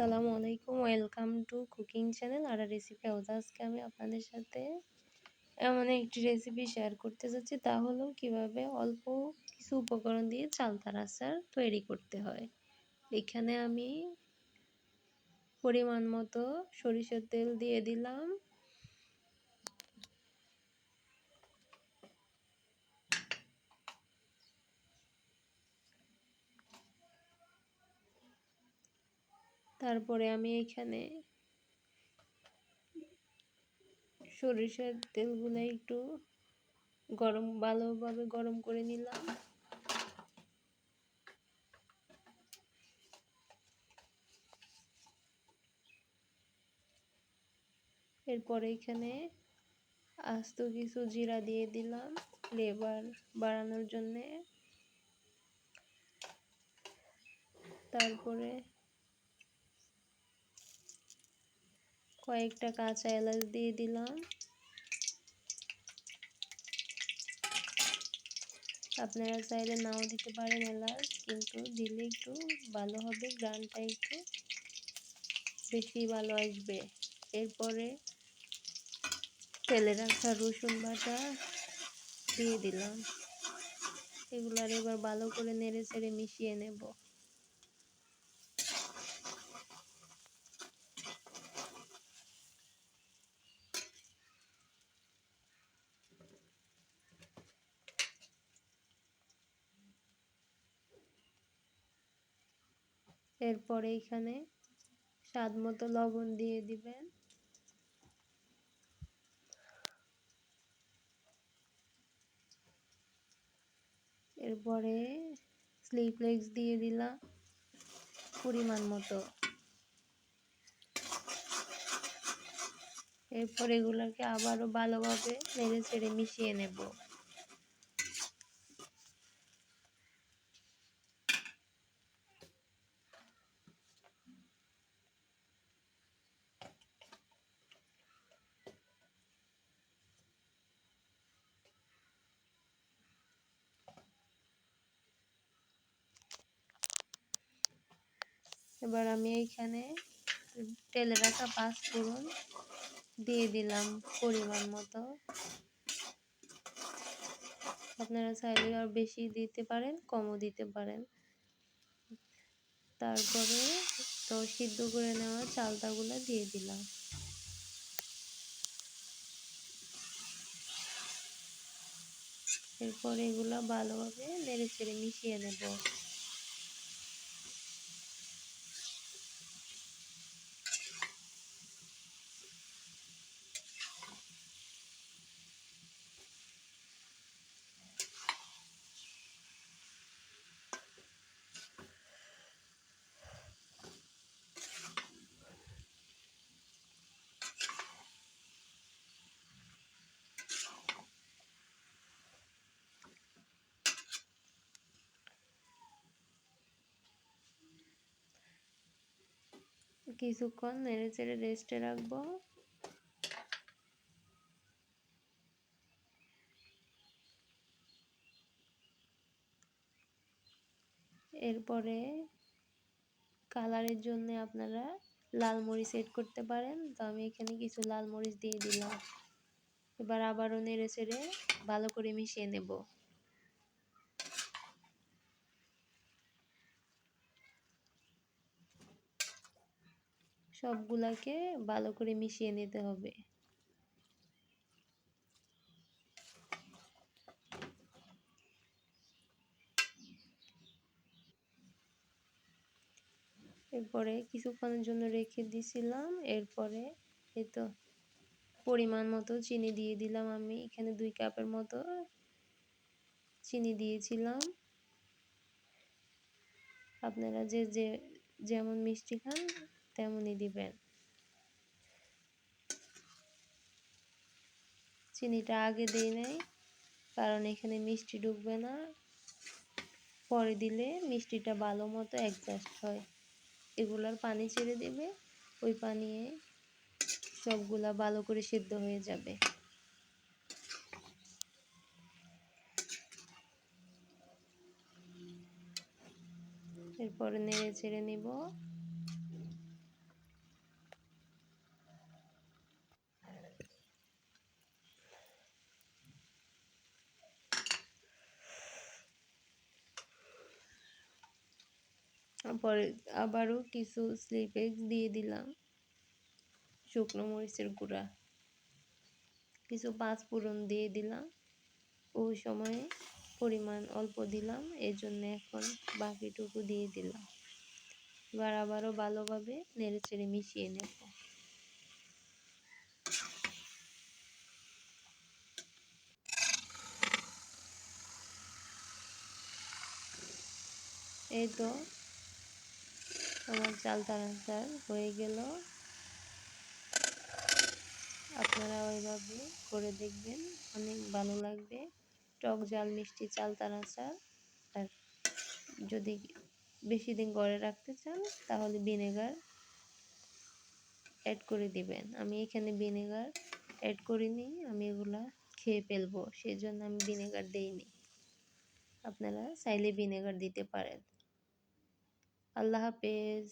আসসালামু আলাইকুম, welcome to cooking channel. আর রেসিপি হাউস আজকে আমি আপনাদের সাথে এমন একটি রেসিপি শেয়ার করতে যাচ্ছি। তা হলো কীভাবে অল্প কিছু উপকরণ দিয়ে চালতার আচার তৈরি করতে হয়। এখানে আমি পরিমাণ মতো সরিষার তেল দিয়ে দিলাম। তারপরে আমি এখানে সরিষার তেলগুলো একটু গরম, ভালোভাবে গরম করে নিলাম। এরপরে এখানে আস্ত কিছু জিরা দিয়ে দিলাম ফ্লেভার বাড়ানোর জন্যে। তারপরে কয়েকটা কাঁচা এলাচ দিয়ে দিলাম। আপনারা চাইলে নাও দিতে পারেন এলাচ, কিন্তু দিলে একটু ভালো হবে, গ্রানটা একটু বেশি ভালো আসবে। এরপরে তেলে রাখা রসুন বাটা দিয়ে দিলাম। এগুলার এবার ভালো করে নেড়ে চেড়ে মিশিয়ে নেব। এরপরে এখানে স্বাদ মতো লবণ দিয়ে দিবেন। এরপরে স্লিপলেক্স দিয়ে দিলাম পরিমাণ মতো। এরপর এগুলোকে আবারও ভালোভাবে নেড়ে চেড়ে মিশিয়ে নেব। এবার আমি এইখানে তেলে রাখা পাঁচ ফোড়ন দিয়ে দিলাম পরিমাণ মতো। আপনারা চাইলে আর বেশি দিতে পারেন, কমও দিতে পারেন। তারপরে তো সিদ্ধ করে নেওয়া চালতাগুলো দিয়ে দিলাম। এরপর এগুলো ভালোভাবে নেড়ে চেড়ে মিশিয়ে নেব। কিছুক্ষণ নেড়ে চেড়ে রেস্টে রাখব। এরপরে কালারের জন্য আপনারা লাল মরিচ এড করতে পারেন। তো আমি এখানে কিছু লাল মরিচ দিয়ে দিলাম। এবার আবারও নেড়ে চেড়ে ভালো করে মিশিয়ে নেব। সবগুলাকে ভালো করে মিশিয়ে নিতে হবে। এরপরে কিছুক্ষণের জন্য রেখে দিছিলাম। এরপরে এই তো পরিমাণ মতো চিনি দিয়ে দিলাম আমি। এখানে দুই কাপের মতো চিনি দিয়েছিলাম। আপনারা যে যে, যেমন মিষ্টি খান তেমনই দিবেন। চিনিটা আগে দিই নাই, কারণ এখানে মিষ্টি ঢুকবে না। পরে দিলে মিষ্টিটা ভালো মতো অ্যাডজাস্ট হয়। এগুলার পানি ছেড়ে দেবে, ওই পানি সবগুলা ভালো করে সেদ্ধ হয়ে যাবে। এরপরে নেড়ে ছেড়ে নিব। পরে আবারও কিছু স্লিপেক্স দিয়ে দিলাম। শুকনো মরিচের গুঁড়া। কিছু পাঁচ ফোড়ন দিয়ে দিলাম। ওই সময়ে পরিমাণ অল্প দিলাম এই জন্য এখন বাকিটুকু দিয়ে দিলাম। এবার আবারও ভালোভাবে নেড়ে চেড়ে মিশিয়ে নেব। এই তো আমার চাল তারাচার হয়ে গেল। আপনারা ওইভাবে করে দেখবেন, অনেক ভালো লাগবে। টক জাল, মিষ্টি চাল তারাচার আর যদি বেশি দিন ঘরে রাখতে চান, তাহলে ভিনেগার অ্যাড করে দিবেন। আমি এখানে ভিনেগার অ্যাড করিনি, আমি এগুলা খেয়ে ফেলব। সেই জন্য আমি ভিনেগার দিইনি। আপনারা চাইলে ভিনেগার দিতে পারেন। আল্লাহ হাফেজ